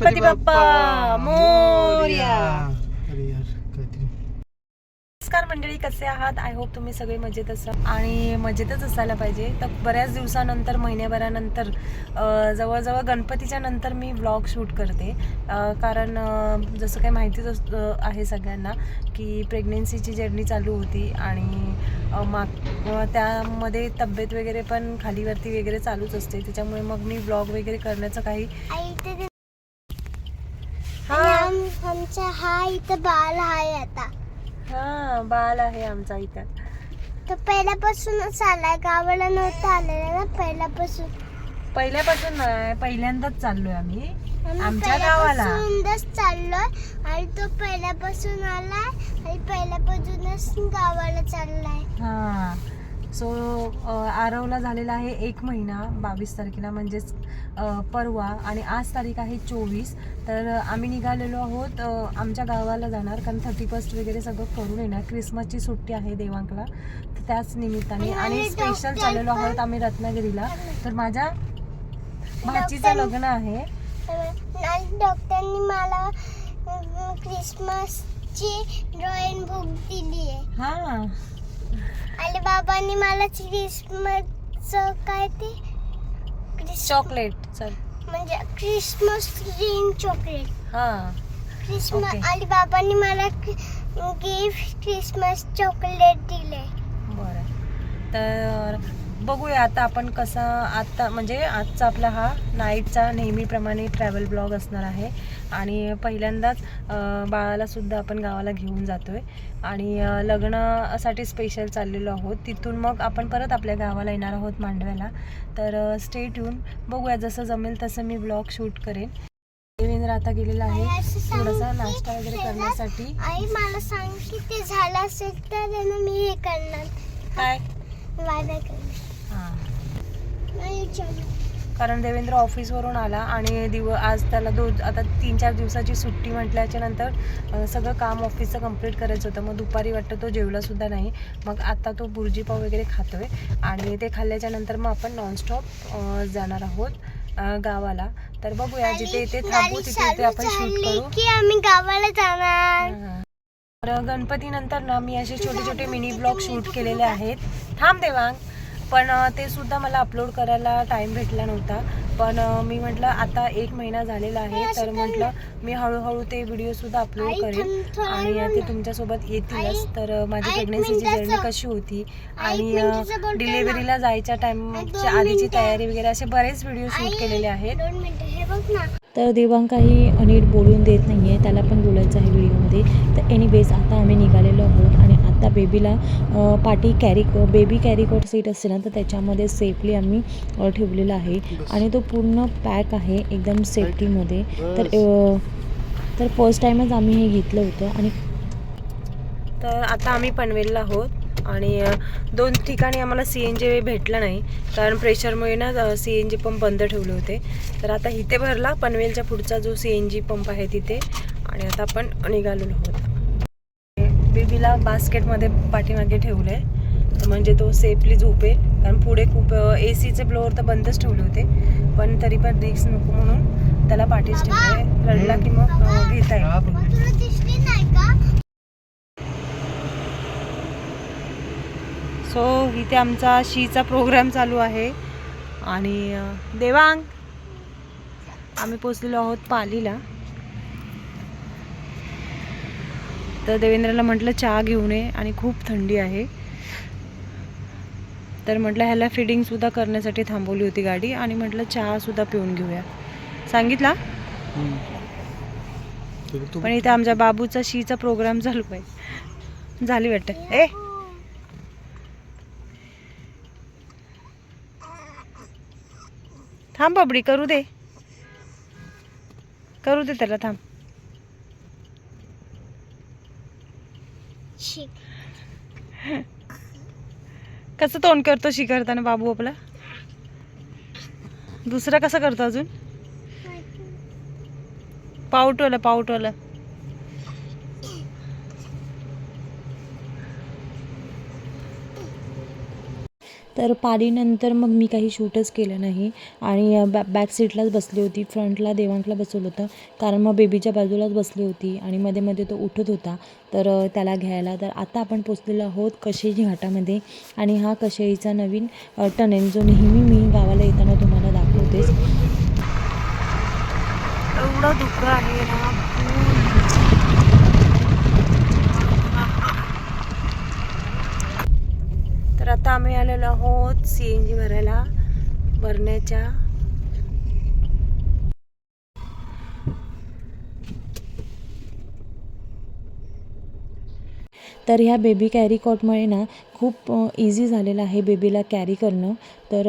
गणपती बाप्पा. मोरया. अरे यार काहीतरी. नमस्कार मंडळी कसे आहात? आय होप तुम्ही सगळे मजेत असाल. आणि मजेतच असायला पाहिजे. तर बऱ्याच दिवसानंतर महिन्याभरानंतर अ, जवळजवळ गणपतीच्या नंतर मी व्लॉग शूट करते. कारण जसं काही माहितीच आहे सगळ्यांना की प्रेग्नेन्सीची जर्नी चालू होती आणि माग त्यामध्ये तब्येत वगैरे पण खालीवरती वगैरे चालूच असते. त्याच्यामुळे मग मी व्लॉग वगैरे करण्याचं काही आई इथे ते- हा आणि आम- आमचा हा इथं बाल आहे आता. हा बाल आहे आमचा इथं. तो पहिल्यापासूनच आलाय गावाला नव्हता आलेला ना पहिल्यापासून. पहिल्यापासून नाही पहिल्यांदाच चाललोय आम्ही. आम्ही आमच्या गावाला. पहिल्यापासूनच चाललोय आणि तो पहिल्यापासून आलाय आणि पहिल्यापासूनच गावाला चाललाय. हा. सो आरवला झालेला आहे एक महिना बावीस तारखेला म्हणजेच परवा आणि आज तारीख आहे चोवीस. तर आम्ही निघालेलो आहोत आमच्या गावाला जाणार कारण थर्टी फर्स्ट वगैरे सगळं करून येणार. क्रिसमसची सुट्टी आहे देवांकला तर त्याच निमित्ताने. आणि स्पेशल चाललेलो आहोत आम्ही रत्नागिरीला. तर माझ्या भाचीचं लग्न आहे. डॉक्टरनी मला क्रिसमसची ड्रॉइंग बुक दिली आहे हा. आणि बाबांनी मला क्रिसमस काय ते? चॉकलेट चल. म्हणजे क्रिसमस रिंग चॉकलेट. हा. Christmas Okay. आणि बाबांनी मला गिफ्ट क्रिसमस चॉकलेट दिले. बरं. तर बघूया आता आपण कसा आत्ता म्हणजे आजचा आपला हा नाईटचा नेहमीप्रमाणे ट्रॅव्हल ब्लॉग असणार आहे. आणि पहिल्यांदाच अं, बाळाला सुद्धा आपण गावाला घेऊन जातोय. आणि अं, लग्नासाठी स्पेशल चाललेलो आहोत. तिथून मग आपण परत आपल्या गावाला येणार आहोत मांडव्याला. तर स्टेट येऊन बघूया जसं जमेल तसं मी ब्लॉग शूट करेन. देवेंद्र आता गेलेला आहे. थोडासा नाश्ता वगैरे करण्यासाठी. आई मला सांग की ते झालं असेल तर आहे मी हे करणार. काय? बाय करणार. कारण देवेंद्र ऑफिसवरून आला आणि दिव आज त्याला दो आता तीन चार दिवसाची सुट्टी म्हटल्याच्या नंतर सगळं काम ऑफिसचं कंप्लीट करायचं होतं. मग दुपारी वाटतं तो जेवलासुद्धा नाही. मग आता तो बुर्जी पाव वगैरे खातोय आणि ते खाल्ल्याच्या नंतर मग आपण नॉनस्टॉप जाणार आहोत गावाला. तर बघूया जिथे इथे थांबू तिथे इथे आपण शूट करू. की आम्ही गावाला जाणार. तर गणपतीनंतर ना मी असे छोटे छोटे मिनी ब्लॉग शूट केलेले आहेत. थांब देवांग. पण ते सुद्धा मला अपलोड करायला टाईम भेटला नव्हता. पण मी म्हटलं आता एक महिना झालेला आहे तर म्हटलं मी हळूहळू ते व्हिडिओ सुद्धा अपलोड करेन. आणि ते. तुमच्यासोबत येतीलच. तर माझी प्रेग्नेन्सीची मिनिटाचं- जर्नी कशी होती? आणि. डिलेवरीला जायच्या दोन आधीची. तयारी वगैरे असे बरेच व्हिडिओ शूट केलेले आहेत. हे तर देवांकाही नीट बोलून देत नाही आहे त्याला पण बोलायचं आहे व्हिडिओमध्ये तर एनिवेज आता आम्ही निघालेलो आहोत आणि आता बेबीला पाठी कॅरी बेबी कॅरीकॉट सीट असते ना तर त्याच्यामध्ये सेफली आम्ही ठेवलेलं आहे. आणि तो पूर्ण पॅक आहे एकदम सेफ्टीमध्ये तर तर फर्स्ट टाईमच आम्ही हे घेतलं होतं आणि तर आता आम्ही पनवेलला आहोत आणि दोन ठिकाणी आम्हाला सी एन जी भेटलं नाही. कारण प्रेशरमुळे ना सी एन जी पंप बंद ठेवले होते. तर आता इथे भरला पनवेलच्या पुढचा जो सी एन जी पंप आहे तिथे. आणि आता आपण निघालेलो आहोत. बेबीला बास्केटमध्ये पाठीमागे ठेवलं आहे म्हणजे तो सेफली झोपेल. कारण पुढे खूप ए सीचे ब्लोअर तर बंदच ठेवले होते. पण तरी पण रिक्स नको म्हणून त्याला पाठीच ठेवले रडला की मग घेता येईल. सो इथे आमचा शीचा प्रोग्राम चालू आहे. आणि देवांग! आम्ही पोचलेलो आहोत पालीला. तर देवेंद्रला म्हटलं चहा घेऊन ये आणि खूप थंडी आहे. तर म्हटलं ह्याला फिडिंगसुद्धा करण्यासाठी थांबवली होती गाडी आणि म्हटलं चहासुद्धा पिऊन घेऊया. सांगितला? पण इथे आमच्या बाबूचा शीचा प्रोग्राम चालू आहे. झाली वाटतं. ए! थांब बाबडी करू दे. करू दे त्याला थांब. कसं तोंड करतो शी करताना बाबू आपला? दुसरा कसं करतो अजून? पावटवाला पावटवाला तर पारीनंतर मग मी काही शूटच केलं नाही. आणि बॅ बॅक सीटलाच बसली होती. फ्रंटला देवांकला बसवलं होतं. कारण मग बेबीच्या बाजूलाच बसली होती. आणि मध्ये मध्ये तो उठत होता. तर त्याला घ्यायला. तर आता आपण पोचलेलो आहोत कशेजी घाटामध्ये. आणि हा कशेईचा नवीन अ, टनेल जो नेहमी मी गावाला येताना तुम्हाला दाखवतेच. एवढं दुःख आहे ना तर आता आम्ही आलेलो आहोत सी एन जी भरायला भरण्याच्या. तर ह्या बेबी कॅरी कॉटमुळे ना खूप इझी झालेलं आहे बेबीला कॅरी करणं. तर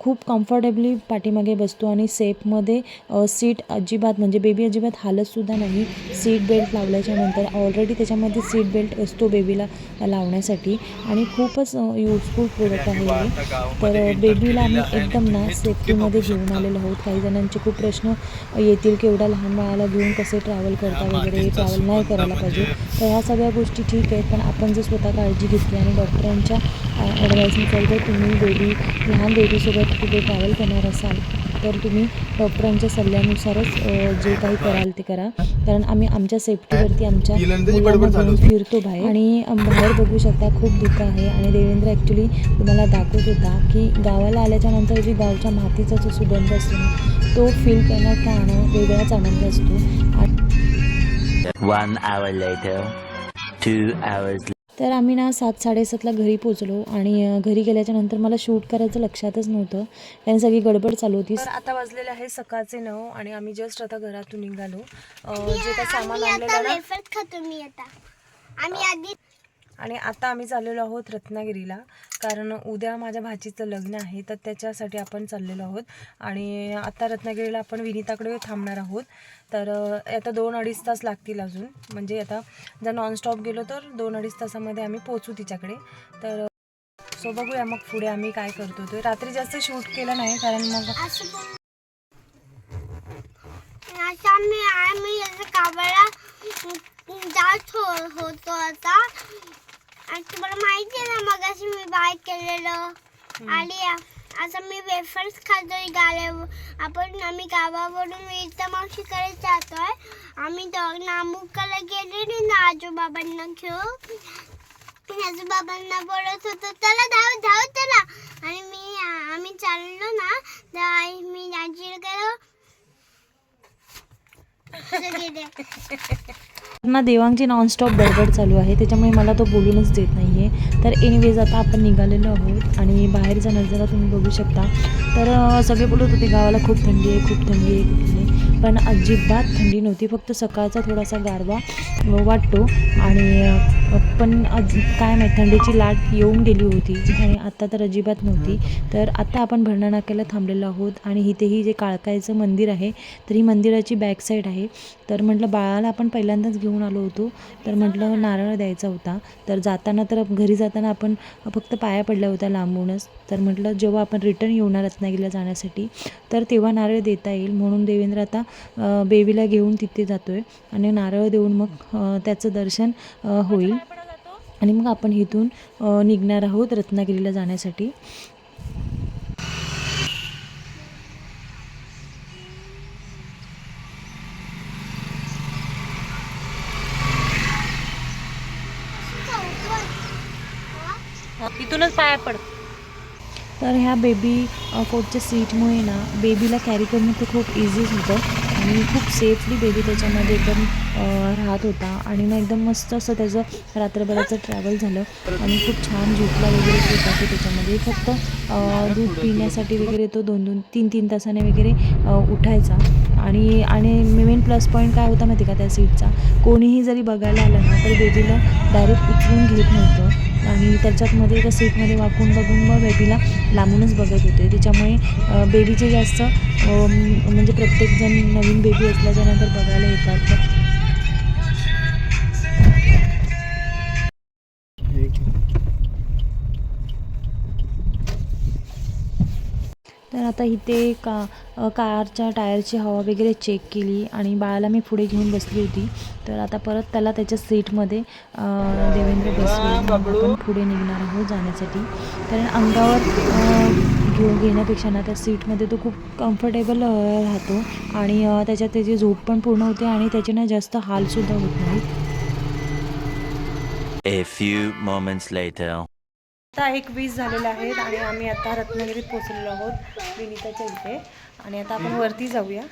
खूप कम्फर्टेबली पाठीमागे बसतो आणि सेफमध्ये सीट अजिबात म्हणजे बेबी अजिबात हालतसुद्धा नाही. सीट बेल्ट लावल्याच्या नंतर ऑलरेडी त्याच्यामध्ये सीट बेल्ट असतो बेबीला लावण्यासाठी. आणि खूपच युजफुल प्रोडक्ट आहे हे. तर बेबीला आम्ही एकदम ना सेफ्टीमध्ये घेऊन आलेलो आहोत. काही जणांचे खूप प्रश्न येतील की एवढ्या लहान बाळाला घेऊन कसे ट्रॅव्हल करता वगैरे ट्रॅव्हल नाही करायला पाहिजे. तर ह्या सगळ्या गोष्टी ठीक आहेत. पण आपण जर स्वतः काळजी घेतली आणि डॉक्टरांच्या ॲडवाईसनुसार जर तुम्ही बेबी लहान बेबीसोबत कुठे ट्रॅव्हल करणार असाल तर तुम्ही डॉक्टरांच्या सल्ल्यानुसारच जे काही कराल ते करा. कारण आम्ही आमच्या सेफ्टीवरती आमच्या मुलांना. फिरतो बाहेर. आणि बाहेर बघू शकता खूप धुकं आहे. आणि देवेंद्र ॲक्च्युली तुम्हाला दाखवत होता की गावाला आल्याच्यानंतर जी गावच्या मातीचा जो सुगंध असतो ना तो फील करण्यात राहणं वेगळाच आनंद असतो. आणि One hour later, two hours तर आम्ही ना सात साडेसातला घरी पोचलो आणि घरी गेल्याच्यानंतर मला शूट करायचं लक्षातच नव्हतं. कारण सगळी गडबड चालू होती. तर आता वाजलेले आहे सकाळचे नऊ आणि आम्ही जस्ट आता घरातून निघालो. जे काही सामान आणलेलं आम्ही आधी आणि आता आम्ही चाललेलो आहोत रत्नागिरीला. कारण उद्या माझ्या भाचीचं लग्न आहे तर त्याच्यासाठी आपण चाललेलो आहोत. आणि आता रत्नागिरीला आपण विनिताकडे थांबणार आहोत. तर आता दोन अडीच तास लागतील अजून. म्हणजे आता जर नॉनस्टॉप गेलो तर दोन अडीच तासामध्ये आम्ही पोचू तिच्याकडे. तर सो बघूया मग पुढे आम्ही काय करतो. ते रात्री जास्त शूट केलं नाही कारण मग आम्ही आम्ही जात हो- होतो आता. तुम्हाला माहिती आहे ना मगाशी मी बाय केलेलं आणि आता मी वेफर्स खातोय गाड्या आपण आम्ही गावावरून इथं मावशीकडे जातोय. आम्ही दोघ नामुकाला गेलेलो ना आजोबाबांना घेऊन. आजोबाबांना बोलत होतो चला धाव धाव चला. आणि मी आम्ही चाललो ना तर आई- मी आजीला गेलो. असं गेले. ना देवांगची नॉनस्टॉप गडबड चालू आहे त्याच्यामुळे मला तो बोलूनच देत नाही आहे तर एनिवेज आता आपण निघालेलो आहोत आणि बाहेरचा नजारा तुम्ही बघू शकता. तर सगळे बोलत होते गावाला खूप थंडी आहे खूप थंडी आहे खूप थंडी पण अजिबात थंडी नव्हती फक्त सकाळचा थोडासा गारवा वाटतो. आणि पण अज काय माहीत थंडीची लाट येऊन गेली होती आणि आत्ता तर अजिबात नव्हती. तर आत्ता आपण भरणा नाक्याला थांबलेलो आहोत आणि इथेही जे काळकायचं मंदिर आहे तर ही मंदिराची बॅक साईड आहे. तर म्हटलं बाळाला आपण पहिल्यांदाच घेऊन आलो होतो. तर म्हटलं नारळ द्यायचा होता. तर जाताना तर घरी जाताना आपण फक्त पाया पडल्या होत्या लांबूनच. तर म्हटलं जेव्हा आपण रिटर्न येऊ ना रत्नागिरीला जाण्यासाठी तर तेव्हा नारळ देता येईल. म्हणून देवेंद्र आता बेबीला घेऊन तिथे जातो आहे आणि नारळ देऊन मग त्याचं दर्शन होईल. आणि मग आपण इथून निघणार आहोत रत्नागिरीला जाण्यासाठी. पाय पड. तर ह्या बेबी कोटच्या सीटमुळे ना बेबीला कॅरी करणं ते खूप इझीच होतं. आणि खूप सेफली बेबी त्याच्यामध्ये एकदम राहत होता. आणि ना एकदम मस्त असं त्याचं रात्रभराचं ट्रॅव्हल झालं. आणि खूप छान झोपला वगैरे होता तो त्याच्यामध्ये. फक्त दूध पिण्यासाठी वगैरे तो दोन दोन तीन तीन तासाने वगैरे उठायचा. आणि आणि मेन प्लस पॉईंट काय होता माहिती का त्या सीटचा कोणीही जरी बघायला आलं ना तर बेबीला डायरेक्ट उचलून घेत नव्हतं. आणि त्याच्यातमध्ये त्या सीटमध्ये वाकून बघून मग बेबीला लांबूनच बघत होते. त्याच्यामुळे बेबीचे जास्त म्हणजे प्रत्येकजण नवीन बेबी असल्याच्यानंतर बघायला येतात. तर आता इथे का कारच्या टायरची हवा वगैरे चेक केली आणि बाळाला मी पुढे घेऊन बसली होती. तर आता परत त्याला त्याच्या सीटमध्ये देवेंद्र बसले. आपण पुढे निघणार आहोत जाण्यासाठी. कारण अंगावर घेऊन घेण्यापेक्षा ना त्या सीटमध्ये तो खूप कम्फर्टेबल राहतो. आणि त्याच्यात त्याची झोप पण पूर्ण होते आणि त्याचे ना जास्त हालसुद्धा होत नाहीत. आता एक वीस झालेला आहे आणि आम्ही आता रत्नागिरीत पोहोचलेलो आहोत विनिताच्या इथे. आणि आता आपण वरती जाऊया.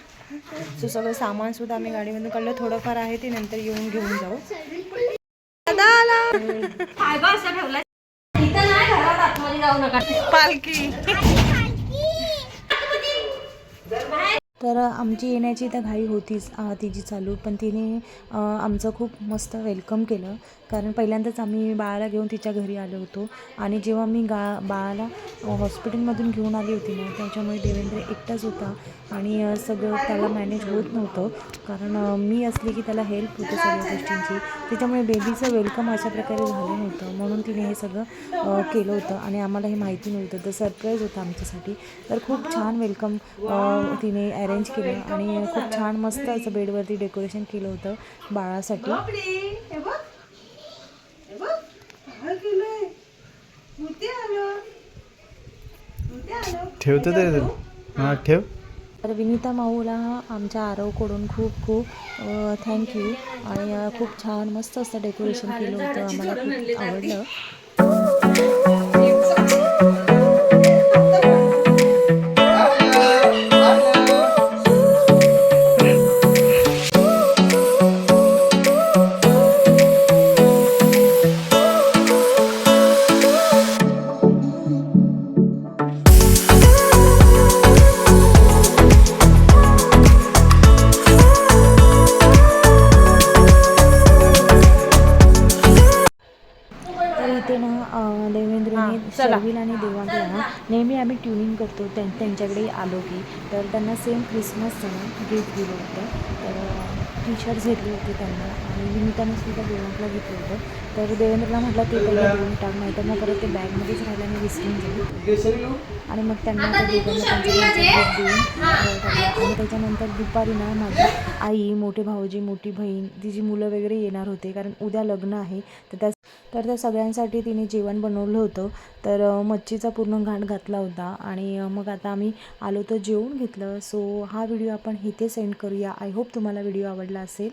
सो सगळं सामान सुद्धा आम्ही गाडीमधून काढलं थोडंफार आहे ते नंतर येऊन घेऊन जाऊ. पालखी. तर आमची येण्याची तर घाई होतीच तिची चालू. पण तिने आमचं खूप मस्त वेलकम केलं. कारण पहिल्यांदाच आम्ही बाळाला घेऊन तिच्या घरी आलो होतो. आणि जेव्हा मी गा बाळाला हॉस्पिटलमधून घेऊन आली होती ना त्याच्यामुळे देवेंद्र एकटाच होता. आणि सगळं त्याला मॅनेज होत नव्हतं. कारण मी असली की त्याला हेल्प होते सगळ्या गोष्टींची. त्याच्यामुळे बेबीचं वेलकम अशा प्रकारे झालं नव्हतं. म्हणून तिने हे सगळं केलं होतं. आणि आम्हाला हे माहिती नव्हतं. तर सरप्राईज होतं आमच्यासाठी. तर खूप छान वेलकम तिने अरेंज केलं आणि खूप छान मस्त असं बेडवरती डेकोरेशन केलं होतं बाळासाठी. ठेवतो तरी हां ठेव. तर विनीता माऊला आमच्या आरवकडून खूप खूप थँक्यू आणि खूप छान मस्त असं डेकोरेशन केलं होतं. आम्हाला खूप आवडलं. शर्विल आणि देवांगला ना नेहमी आम्ही ट्युनिंग करतो त्यां त्यांच्याकडे आलो की. तर त्यांना सेम क्रिसमसचं ना गिफ्ट दिलं होतं. तर टी शर्ट्स घेतले होते त्यांना आणि विनिताने सुद्धा देवांगला घेतलं होतं. तर देवेंद्रला म्हटलं ते पहिले देऊन टाक नाही तर मग परत ते बॅगमध्येच राहिलं आणि विसरून जाईल आणि मग त्यांना त्या दोघांना त्यांचं gift देऊन. आणि त्याच्यानंतर दुपारी ना माझी आई मोठे भाऊजी मोठी बहीण तिची मुलं वगैरे येणार होते. कारण उद्या लग्न आहे. तर त्या तर त्या सगळ्यांसाठी तिने जेवण बनवलं होतं. तर मच्छीचा पूर्ण घाट घातला होता. आणि मग आता आम्ही आलो तर जेवून घेतलं. सो हा व्हिडिओ आपण इथे सेंड करूया. आय होप तुम्हाला व्हिडिओ आवडला असेल.